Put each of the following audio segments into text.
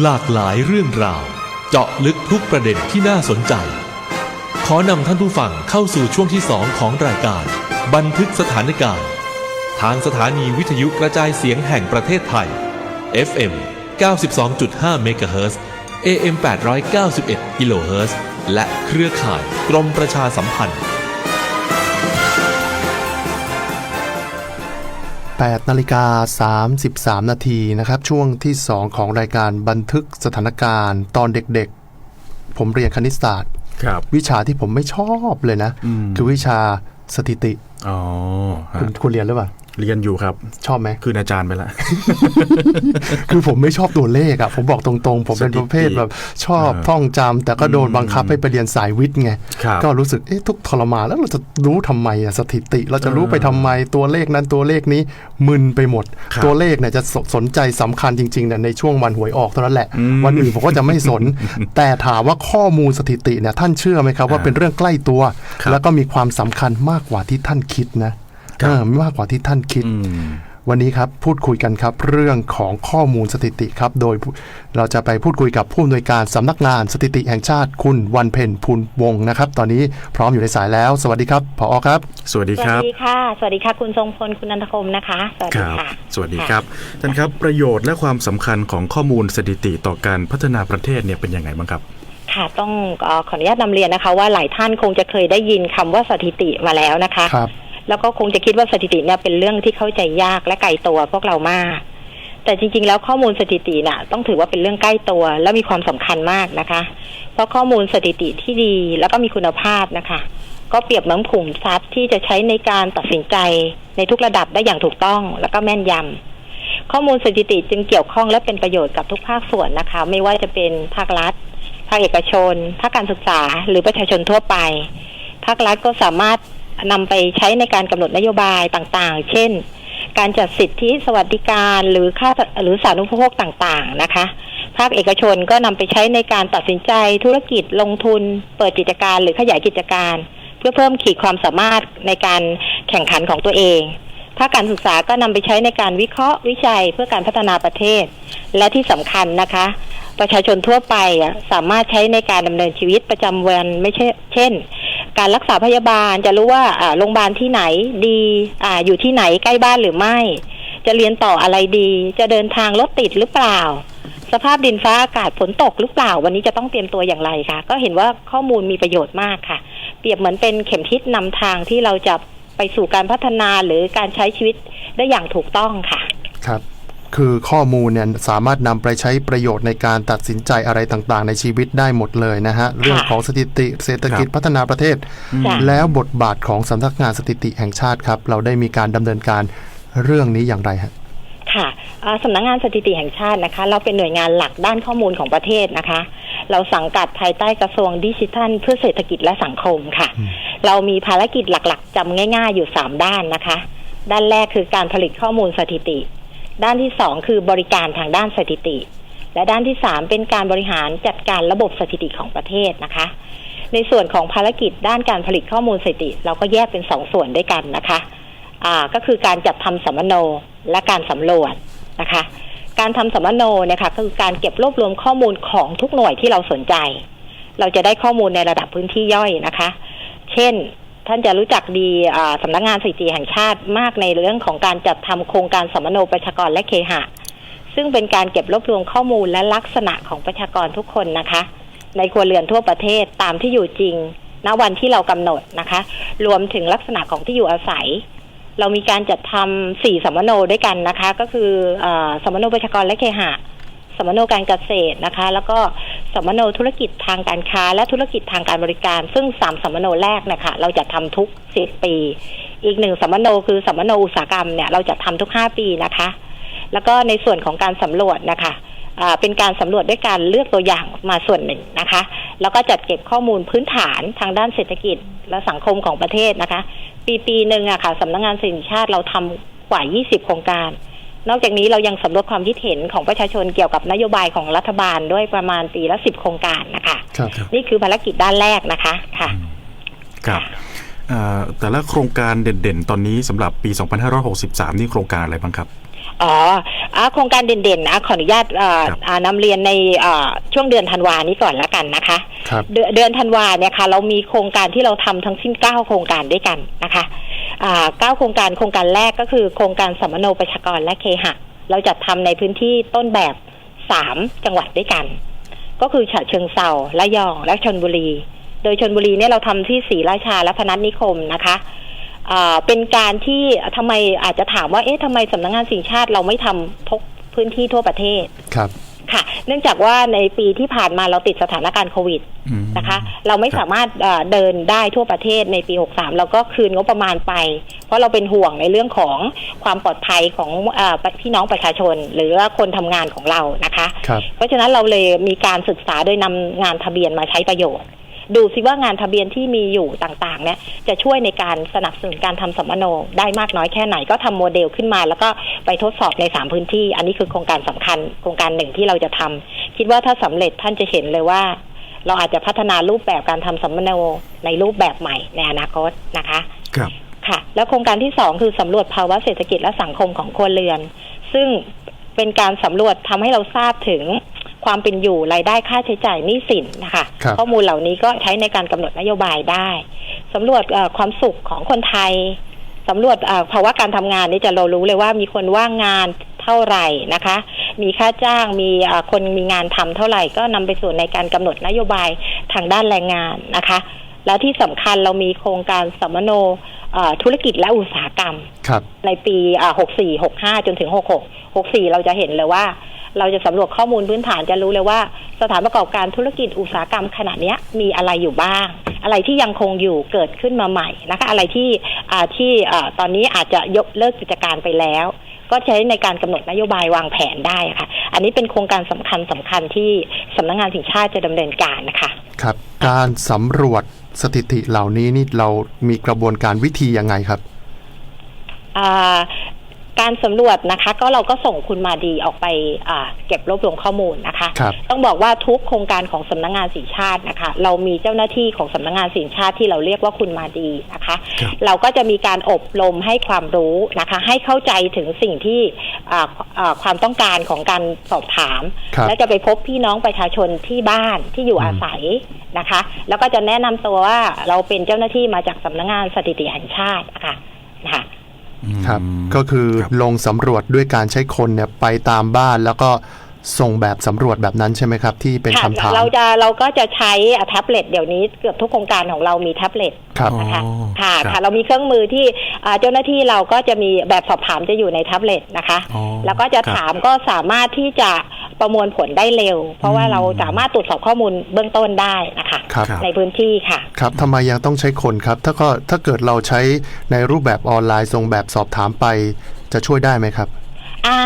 หลากหลายเรื่องราว เจาะลึกทุกประเด็นที่น่าสนใจ ขอนำท่านผู้ฟังเข้าสู่ช่วงที่2ของรายการ บันทึกสถานการณ์ ทางสถานีวิทยุกระจายเสียงแห่งประเทศไทย FM 92.5 MHz AM 891 kHz และเครือข่ายกรมประชาสัมพันธ์ 8นาฬิกา33 นาทีนะครับ ช่วงที่ 2 ของรายการบันทึกสถานการณ์ ตอนเด็กๆ ผมเรียนคณิตศาสตร์ ครับ วิชาที่ผมไม่ชอบเลยนะอืมคือวิชาสถิติ อ๋อฮะคุณคุณเรียนหรือเปล่า เรียนอยู่ครับ ชอบไหม คืออาจารย์ไปละ คือผมไม่ชอบตัวเลขอะผมบอกตรงๆ ผมเป็นสถิติประเภทแบบชอบอ่าท่องจำแต่ก็โดนอืมบังคับให้ไปเรียนสายวิทย์ไงครับก็รู้สึกเอ๊ะทุกทรมานแล้วเราจะรู้ทำไมอะสถิติ เราจะรู้เออไปทำไมตัวเลขนั้นตัวเลขนี้มึนไปหมดครับตัวเลขเนี่ยจะสสนใจสำคัญจริงๆเนี่ยในช่วงวันหวยออกเท่านั้นแหละอืมวันอื่นผมก็จะไม่สน แต่ถามว่าข้อมูลสถิติเนี่ยท่านเชื่อไหมครับว่าอ่าเป็นเรื่องใกล้ตัวครับแล้วก็มีความสำคัญมากกว่าที่ท่านคิดนะครับเออ มากกว่าที่ท่านคิดอืมวันนี้ครับพูดคุยกันครับ เรื่องของข้อมูลสถิติครับ โดยผู้เราจะไปพูดคุยกับผู้อำนวยการสำนักงานสถิติแห่งชาติคุณวันเพ็ญพูนวงศ์นะครับ ตอนนี้พร้อมอยู่ในสายแล้ว สวัสดีครับผอครับ สวัสดีสควัรับสดีค่ะ สวัสดีค่ะ คุณทรงพลคุณนันทคมนะคะ สวัสคดีรับค่ะ สวัสดีครับท่านครับประโยชน์และความสำคัญของข้อมูลสถิติต่อการพัฒนาประเทศเนี่ยเป็นยังไงบ้างครับค่ะต้องเอ่อขออนุญาตนำเรียนนะคะว่าหลายท่านคงจะเคยได้ยินคำว่าสถิติมาแล้วนะคะครับ แล้วก็คงจะคิดว่าสถิติเนี่ยเป็นเรื่องที่เข้าใจยากและไกลตัวพวกเรามาก แต่จริง ๆ แล้วข้อมูลสถิติน่ะ ต้องถือว่าเป็นเรื่องใกล้ตัว และมีความสำคัญมากนะคะ เพราะข้อมูลสถิติที่ดีแล้วก็มีคุณภาพนะคะ ก็เปรียบเหมือนขุมทรัพย์ที่จะใช้ในการตัดสินใจในทุกระดับได้อย่างถูกต้องแล้วก็แม่นยำข้อมูลสถิติจึงเกี่ยวข้องและเป็นประโยชน์กับทุกภาคส่วนนะคะ ไม่ว่าจะเป็นภาครัฐภาคเอกชน ภาคการศึกษา หรือประชาชนทั่วไป ภาครัฐก็สามารถ นำไปใช้ในการกำหนดนโยบายต่างๆ เช่น การจัดสิทธิสวัสดิการหรือค่าหรือสาธารณูปโภคต่างๆนะคะ ภาคเอกชนก็นำไปใช้ในการตัดสินใจธุรกิจลงทุน เปิดกิจการหรือขยายกิจการ เพื่อเพิ่มขีดความสามารถในการแข่งขันของตัวเองภาคการศึกษาก็นำไปใช้ในการวิเคราะห์วิจัยเพื่อการพัฒนาประเทศ และที่สำคัญนะคะ ประชาชนทั่วไปสามารถใช้ในการดำเนินชีวิตประจำวันไม่ใช่ เช่น การรักษาพยาบาลจะรู้ว่าโรงพยาบาลที่ไหนดีอ่าอยู่ที่ไหนใกล้บ้านหรือไม่ จะเรียนต่ออะไรดี จะเดินทางรถติดหรือเปล่า สภาพดินฟ้าอากาศฝนตกหรือเปล่า วันนี้จะต้องเตรียมตัวอย่างไรคะก็เห็นว่าข้อมูลมีประโยชน์มากค่ะ เปรียบเหมือนเป็นเข็มทิศนำทางที่เราจะไปสู่การพัฒนาหรือการใช้ชีวิตได้อย่างถูกต้องค่ะ ครับ คือข้อมูลเนี่ยสามารถนำไปใช้ประโยชน์ในการตัดสินใจอะไรต่างๆ ในชีวิตได้หมดเลยนะฮะ เรื่องของสถิติเศรษฐกิจครับพัฒนาประเทศจ้ะแล้วบทบาทของสำนักงานสถิติแห่งชาติครับ เราได้มีการดำเนินการเรื่องนี้อย่างไรฮะค่ะเอ่อสำนักงานสถิติแห่งชาตินะคะ เราเป็นหน่วยงานหลักด้านข้อมูลของประเทศนะคะ เราสังกัดภายใต้กระทรวงดิจิทัล เพื่อเศรษฐกิจและสังคมค่ะ เรามีภารกิจหลักๆจำง่าย ๆ อยู่สามด้านนะคะ ด้านแรกคือการผลิตข้อมูลสถิติ ด้านที่สองคือบริการทางด้านสถิติ และด้านที่สามเป็นการบริหารจัดการระบบสถิติของประเทศนะคะ ในส่วนของภารกิจด้านการผลิตข้อมูลสถิติ เราก็แยกเป็นสองส่วนด้วยกันนะคะอ่าก็คือการจัดทำสัมมโนและการสำรวจนะคะ การทำสัมมโนเนี่ยค่ะก็คือการเก็บรวบรวมข้อมูลของทุกหน่วยที่เราสนใจ เราจะได้ข้อมูลในระดับพื้นที่ย่อยนะคะ เช่น ท่านจะรู้จักดีสำนักงานสถิติแห่งชาติมากในเรื่องของการจัดทำโครงการสัมมโนประชากรและเคหะ ซึ่งเป็นการเก็บรวบรวมข้อมูลและลักษณะของประชากรทุกคนนะคะ ในครัวเรือนทั่วประเทศตามที่อยู่จริง ณวันที่เรากำหนดนะคะ รวมถึงลักษณะของที่อยู่อาศัย เรามีการจัดทำสี่สัมมโนด้วยกันนะคะ ก็คืออสัมมโนประชากรและเคหะ มมโนการเกษตรนะคะ แล้วก็สัมมโนธุรกิจทางการค้า และธุรกิจทางการบริการ ซึ่งสามสัมมโนแรกเนี่ยค่ะเราจะทำทุกสิบปี อีกหนึ่งสัมมโนคือสัมมโนอุตสาหกรรมเนี่ยเราจะทำทุกห้าปีนะคะ แล้วก็ในส่วนของการสำรวจนะคะเป็นการสำรวจด้วยการเลือกตัวอย่างมาส่วนหนึ่งนะคะ แล้วก็จัดเก็บข้อมูลพื้นฐานทางด้านเศรษฐกิจและสังคมของประเทศนะคะ ปีปีหนึ่งอะค่ะสำนักงานสถิติชาติเราทำกว่า 20 โครงการ นอกจากนี้เรายังสำรวจความคิดเห็นของประชาชนเกี่ยวกับนโยบายของรัฐบาลด้วยประมาณปีละ10โครงการนะคะครับนี่คือภารกิจด้านแรกนะคะค่ะ ครับเอ่อแต่ละโครงการเด่นๆ ตอนนี้สำหรับปี 2563 นี่โครงการอะไรบ้างครับ อ๋ออ่าโครงการเด่นๆนะขออนุญาตเอ่อครับอ่านำเรียนในเอ่อช่วงเดือนธันวานี้ก่อนละกันนะคะ ครับ เดือนเดือนธันวาเนี่ยค่ะเรามีโครงการที่เราทำทั้งสิ้นเก้าโครงการด้วยกันนะคะอ่าเก้าโครงการโครงการแรกก็คือโครงการสัมมโนประชากรและเคหะ เราจัดทำในพื้นที่ต้นแบบสามจังหวัดด้วยกัน ก็คือฉะเชิงเซาและยองและชนบุรี โดยชนบุรีเนี่ยเราทำที่ศรีราชาและพนัสนิคมนะคะอ่า เป็นการที่ทำไมอาจจะถามว่าเอ๊ะทำไมสำนักงานสิ่งชาติเราไม่ทำทุกพื้นที่ทั่วประเทศครับค่ะ เนื่องจากว่าในปีที่ผ่านมาเราติดสถานการณ์โควิดอืมนะคะ เราไม่ครับสามารถเอ่อเดินได้ทั่วประเทศในปี 63 เราก็คืนงบประมาณไป เพราะเราเป็นห่วงในเรื่องของความปลอดภัยของเออพี่น้องประชาชน หรือว่าคนทำงานของเรานะคะครับเพราะฉะนั้นเราเลยมีการศึกษาโดยนำงานทะเบียนมาใช้ประโยชน์ ดูซิว่างานทะเบียนที่มีอยู่ต่างๆเนี่ยจะช่วยในการสนับสนุนการทำสัมมโนได้มากน้อยแค่ไหนก็ทำโมเดลขึ้นมา แล้วก็ไปทดสอบในสามพื้นที่ อันนี้คือโครงการสำคัญ โครงการหนึ่งที่เราจะทำคิดว่าถ้าสำเร็จท่านจะเห็นเลยว่า เราอาจจะพัฒนารูปแบบการทำสัมมโนในรูปแบบใหม่ในอนาคตนะคะครับค่ะ แล้วโครงการที่สองคือสำรวจภาวะเศรษฐกิจและสังคมของครัวเรือน ซึ่งเป็นการสำรวจทำให้เราทราบถึง ความเป็นอยู่รายได้ค่าใช้จ่ายหนี้สินนะคะครับข้อมูลเหล่านี้ก็ใช้ในการกำหนดนโยบายได้สำรวจเอ่อความสุขของคนไทยสำรวจเอ่อภาวะการทำงานนี่จะเรารู้เลยว่ามีคนว่างงานเท่าไหร่นะคะ มีค่าจ้างมีเอ่อคนมีงานทำเท่าไหร่ก็นำไปสู่ในการกำหนดนโยบายทางด้านแรงงานนะคะ แล้วที่สำคัญเรามีโครงการสัมมโนเอ่อธุรกิจและอุตสาหกรรมครับในปีอ่า64 65 จนถึง 66 64 เราจะเห็นเลยว่า เราจะสำรวจข้อมูลพื้นฐานจะรู้เลยว่า สถานประกอบการธุรกิจอุตสาหกรรมขณะเนี้ยมีอะไรอยู่บ้าง อะไรที่ยังคงอยู่เกิดขึ้นมาใหม่นะคะ อะไรที่อ่าที่อ่าตอนนี้อาจจะยกเลิกกิจการไปแล้วก็ใช้ในการกำหนดนโยบายวางแผนได้ค่ะ อันนี้เป็นโครงการสำคัญสำคัญที่สำนักงานสินชาติจะดำเนินการนะคะ ครับ การสำรวจสถิติเหล่านี้นี่เรามีกระบวนการวิธียังไงครับ การสำรวจนะคะ ก็เราก็ส่งคุณมาดีออกไปอ่าเก็บรวบรวมข้อมูลนะคะครับต้องบอกว่าทุกโครงการของสำนักงานสินชาตินะคะ เรามีเจ้าหน้าที่ของสำนักงานสินชาติที่เราเรียกว่าคุณมาดีนะคะครับเราก็จะมีการอบรมให้ความรู้นะคะ ให้เข้าใจถึงสิ่งที่อ่าอ่าความต้องการของการสอบถามครับและจะไปพบพี่น้องประชาชนที่บ้านที่อยู่อืมอาศัยนะคะ แล้วก็จะแนะนำตัวว่าเราเป็นเจ้าหน้าที่มาจากสำนักงานสถิติแห่งชาตินะคะนะคะ ครับอืมก็คือครับลงสำรวจด้วยการใช้คนเนี่ยไปตามบ้านแล้วก็ส่งแบบสำรวจแบบนั้นใช่ไหมครับ ที่เป็นค่ะคำถามเราจะเราก็จะใช้อะแท็บเล็ตเดี๋ยวนี้เกือบทุกโครงการของเรามีแท็บเล็ต ครับนะคะอ๋อค่ะครับค่ะเรามีเครื่องมือที่อ่าเจ้าหน้าที่เราก็จะมีแบบสอบถามจะอยู่ในแท็บเล็ตนะคะอ๋อแล้วก็จะครับถามก็สามารถที่จะประมวลผลได้เร็ว เพราะว่าอืมเราสามารถตรวจสอบข้อมูลเบื้องต้นได้นะคะครับครับในพื้นที่ค่ะ ครับทำไมยังต้องใช้คนครับ ถ้าก็ถ้าเกิดเราใช้ในรูปแบบออนไลน์ส่งแบบสอบถามไปจะช่วยได้ไหมครับ อ่า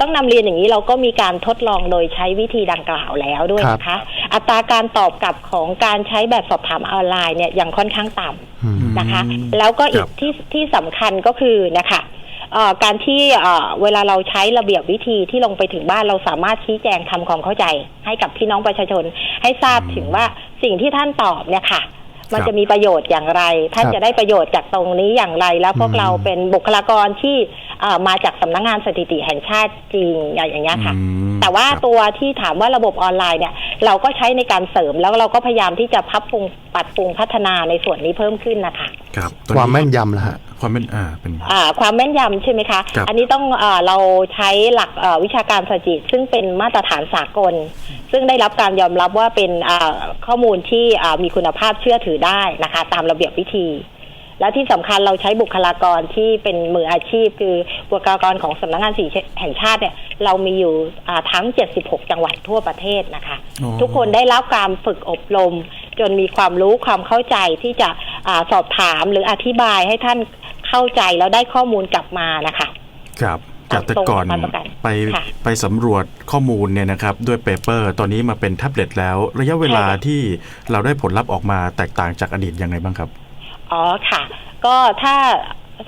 ต้องนำเรียนอย่างนี้เราก็มีการทดลองโดยใช้วิธีดังกล่าวแล้วด้วยนะคะ อัตราการตอบกลับของการใช้แบบสอบถามออนไลน์เนี่ยยังค่อนข้างต่ำอืมนะคะอืมแล้วก็อีคกรับที่ที่สำคัญก็คือนะคะเอ่อการที่เอ่อเวลาเราใช้ระเบียบวิธีที่ลงไปถึงบ้านเราสามารถชี้แจงทำความเข้าใจ ให้กับพี่น้องประชาชนให้ทราบถึงว่าสิ่งที่ท่านตอบเนี่ยค่ะ มันครับจะมีประโยชน์อย่างไร ท่านครับจะได้ประโยชน์จากตรงนี้อย่างไร แล้วพวกอืมเราเป็นบุคลากรที่เอ่อมาจากสำนักงานสถิติแห่งชาติจริงอย่างเงี้ยค่ะอืมแต่ว่าครับตัวที่ถามว่าระบบออนไลน์เนี่ย เราก็ใช้ในการเสริมแล้วเราก็พยายามที่จะพับปรุงปรับปรุงพัฒนาในส่วนนี้เพิ่มขึ้นนะคะ ครับตอนความนี้แม่นยำล่ะฮะ ความแม่นอ่าเป็น อ่าความแม่นยำใช่ไหมคะ ครับอันนี้ต้องเออเราใช้หลักเอ่อวิชาการสถิติซึ่งเป็นมาตรฐานสากล ซึ่งได้รับการยอมรับว่าเป็นอ่าข้อมูลที่อ่ามีคุณภาพเชื่อถือได้นะคะ ตามระเบียบวิธี และที่สำคัญเราใช้บุคลากรที่เป็นมืออาชีพ คือบุคลากรของสำนักงานสีแห่งชาติเนี่ยเรามีอยู่อ่าทั้ง 76 จังหวัดทั่วประเทศนะคะ อ๋อ ทุกคนได้รับการฝึกอบรม จนมีความรู้ความเข้าใจที่จะอาสอบถามหรืออธิบายให้ท่าน เข้าใจแล้วได้ข้อมูลกลับมานะคะ ครับจากแต่ก่อนตรงกับประกันไปค่ะไปสำรวจข้อมูลเนี่ยนะครับด้วยเปเปอร์ตอนนี้มาเป็นแท็บเล็ตแล้ว ระยะเวลาใช่ค่ะที่เราได้ผลลัพธ์ออกมาแตกต่างจากอดีตยังไงบ้างครับ อ๋อค่ะ ก็ถ้า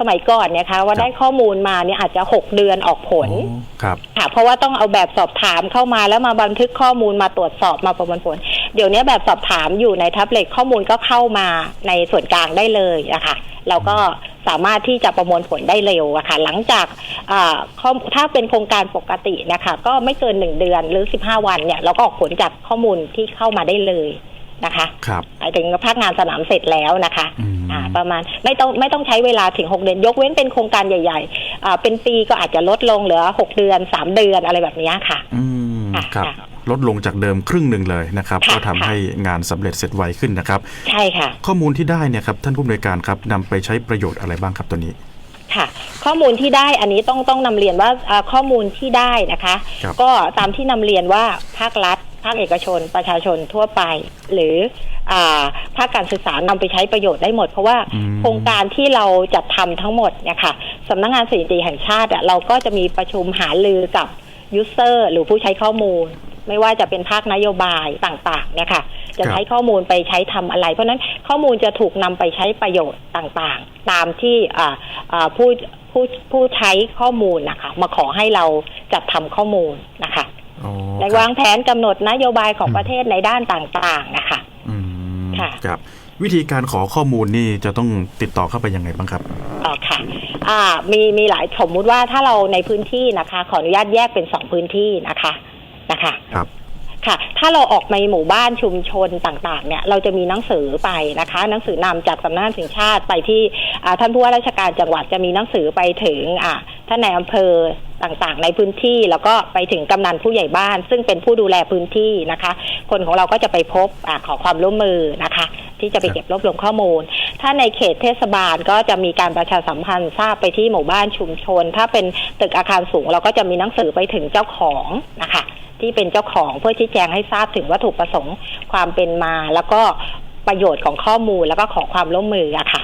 สมัยก่อนเนี่ยคะว่าครับได้ข้อมูลมาเนี่ยอาจจะหกเดือนออกผลอ๋อครับค่ะเพราะว่าต้องเอาแบบสอบถามเข้ามาแล้วมาบันทึกข้อมูลมาตรวจสอบมาประมวลผล เดี๋ยวนี้แบบสอบถามอยู่ในแท็บเล็ตข้อมูลก็เข้ามาในส่วนกลางได้เลยอะค่ะเราก็ สามารถที่จะประมวลผลได้เร็วอะค่ะหลังจากอ่าข้อถ้าเป็นโครงการปกตินะคะ ก็ไม่เกินหนึ่งเดือนหรือสิบห้าวันเนี่ยเราก็ออกผลจากข้อมูลที่เข้ามาได้เลยนะคะครับหมายถึงภาคงานสนามเสร็จแล้วนะคะอืมอ่าประมาณไม่ต้องไม่ต้องใช้เวลาถึง6เดือน ยกเว้นเป็นโครงการใหญ่ๆอ่าเป็นปีก็อาจจะลดลงเหลือ6เดือน3เดือนอะไรแบบเนี้ยค่ะ อืมค่ะครับค่ะ ลดลงจากเดิมครึ่งหนึ่งเลยนะครับค่ะก็ทำค่ะให้งานสำเร็จเสร็จไวขึ้นนะครับ ใช่ค่ะ ข้อมูลที่ได้เนี่ยครับท่านผู้อำนวยการครับนำไปใช้ประโยชน์อะไรบ้างครับตัวนี้ค่ะข้อมูลที่ได้อันนี้ต้องต้องนำเรียนว่าอ่าข้อมูลที่ได้นะคะครับก็ตามที่นำเรียนว่าภาครัฐ ภาคเอกชน ประชาชนทั่วไป หรืออ่าภาคการศึกษานำไปใช้ประโยชน์ได้หมด เพราะว่าอืมโครงการที่เราจัดทำทั้งหมดเนี่ยค่ะสำนักงานสถิติแห่งชาติอะเราก็จะมีประชุมหารือกับยูเซอร์หรือผู้ใช้ข้อมูล ไม่ว่าจะเป็นภาคนโยบายต่างๆเนี่ยค่ะจะใช้ข้อมูลไปใช้ทำอะไร เพราะฉะนั้นข้อมูลจะถูกนำไปใช้ประโยชน์ต่างๆ ตามที่อ่าอ่าผู้ผู้ผู้ใช้ข้อมูลนะคะมาขอให้เราจัดทำข้อมูลนะคะอ๋อในครับวางแผนกำหนดนโยบายของประเทศในด้านต่างๆนะคะอืมค่ะครับวิธีการขอข้อมูลนี่จะต้องติดต่อเข้าไปยังไงบ้างครับอ๋อค่ะอ่ามีมีหลายสมมุติว่าถ้าเราในพื้นที่นะคะ ขออนุญาตแยกเป็นสองพื้นที่นะคะ นะคะครับค่ะ ถ้าเราออกมาหมู่บ้านชุมชนต่างๆ เนี่ย เราจะมีหนังสือไปนะคะ หนังสือนำจากสำนักงานถึงชาติไปที่อ่าท่านผู้ว่าราชการจังหวัดจะมีหนังสือไปถึงอ่าท่านในายอำเภอต่างๆ ในพื้นที่แล้วก็ไปถึงกำนันผู้ใหญ่บ้าน ซึ่งเป็นผู้ดูแลพื้นที่นะคะ คนของเราก็จะไปพบอาขอความร่วมมือนะคะ ที่จะไปเก็บรวบรวมข้อมูล ถ้าในเขตเทศบาลก็จะมีการประชาสัมพันธ์ทราบไปที่หมู่บ้านชุมชน ถ้าเป็นตึกอาคารสูงเราก็จะมีหนังสือไปถึงเจ้าของนะคะ ที่เป็นเจ้าของเพื่อชี้แจงให้ทราบถึงวัตถุประสงค์ความเป็นมา แล้วก็ประโยชน์ของข้อมูลแล้วก็ขอความร่วมมืออะค่ะ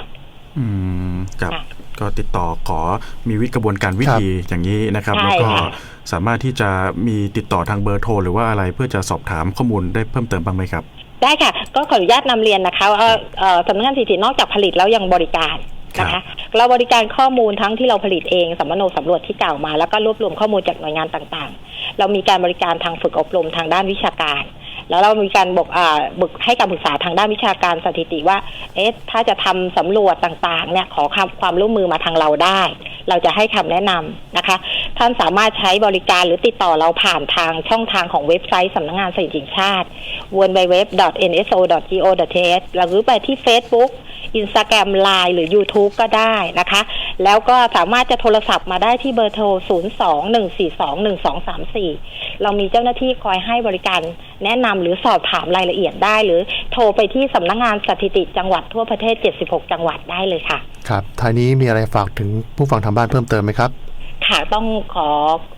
อืมครับค่ะก็ติดต่อขอมีวิกระบวนการวิธีอย่างนี้นะครับใช่แล้วก็ค่ะสามารถที่จะมีติดต่อทางเบอร์โทรหรือว่าอะไรเพื่อจะสอบถามข้อมูลได้เพิ่มเติมบ้างไหมครับ ได้ค่ะ ก็ขออนุญาตนำเรียนนะคะว่าเอ่อสำนักงานสถิตินอกจากผลิตแล้วยังบริการนะครัคะบเราบริการข้อมูลทั้งที่เราผลิตเองสัมมโนสำรวจที่กล่าวมา แล้วก็รวบรวมข้อมูลจากหน่วยงานต่างๆ เรามีการบริการทางฝึกอบรมทางด้านวิชาการ แล้วเรามีการบอกอ่าบึกให้การปรึกษาทางด้านวิชาการสถิติว่า เอ๊ะถ้าจะทำสำรวจต่างๆเนี่ยขอความความร่วมมือมาทางเราได้ เราจะให้คำแนะนำนะคะ ท่านสามารถใช้บริการหรือติดต่อเราผ่านทางช่องทางของเว็บไซต์สำนักงานสถิติชาติ www.nso.go.th หรือไปที่ Facebook Instagram Line หรือ YouTube ก็ได้นะคะ แล้วก็สามารถจะโทรศัพท์มาได้ที่เบอร์โทร 02-142-1234 เรามีเจ้าหน้าที่คอยให้บริการแนะนำหรือสอบถามรายละเอียดได้ หรือโทรไปที่สำนักงานสถิติจังหวัดทั่วประเทศ 76 จังหวัดได้เลยค่ะ ครับท้ายนี้มีอะไรฝากถึงผู้ฟังทางบ้านเพิ่มเติมไหมครับ ค่ะต้องขอ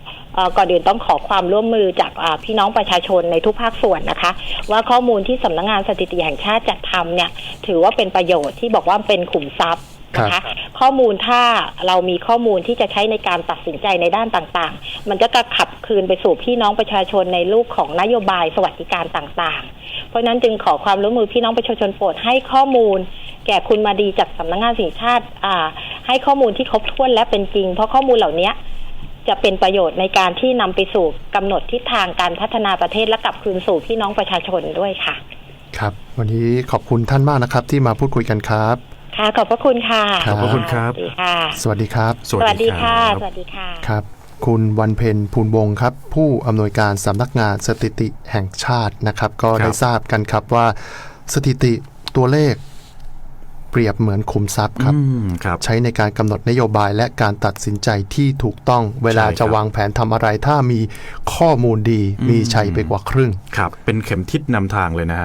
เอ่อ ก่อนอื่นต้องขอความร่วมมือจากอ่าพี่น้องประชาชนในทุกภาคส่วนนะคะ ว่าข้อมูลที่สำนักงานสถิติแห่งชาติจัดทำเนี่ย ถือว่าเป็นประโยชน์ที่บอกว่าเป็นขุมทรัพย์นะคะข้อมูลถ้าเรามีข้อมูลที่จะใช้ในการตัดสินใจในด้านต่างๆ มันจะกระขับคืนไปสู่พี่น้องประชาชนในรูปของนโยบายสวัสดิการต่างๆ เพราะฉะนั้นจึงขอความร่วมมือพี่น้องประชาชนโปรดให้ข้อมูล แก่คุณมาดีจากสำนักงานสิ่งชาติอ่าให้ข้อมูลที่ครบถ้วนและเป็นจริง เพราะข้อมูลเหล่านี้ จะเป็นประโยชน์ในการที่นำไปสู่กำหนดทิศทางการพัฒนาประเทศและกลับคืนสู่พี่น้องประชาชนด้วยค่ะ ครับ วันนี้ขอบคุณท่านมากนะครับ ที่มาพูดคุยกันครับ ค่ะ ขอบพระคุณค่ะขอบพระคุณครับ สวัสดีค่ะสวัสดีครับ สวัสดีค่ะรับสวัสดีค่ะครับคุณวันเพ็ญภูลวงศ์ครับ ผู้อำนวยการสำนักงานสถิติแห่งชาตินะครับ ก็ครับได้ทราบกันครับว่าสถิติตัวเลข เปรียบเหมือนขุมทรัพย์ครับอืมครับใช้ในการกำหนดนโยบายและการตัดสินใจที่ถูกต้องเวลาใช่ครับจะวางแผนทำอะไร ถ้ามีข้อมูลดีอืมมีชัยไปกว่าครึ่งครับเป็นเข็มทิศนำทางเลยนะฮะ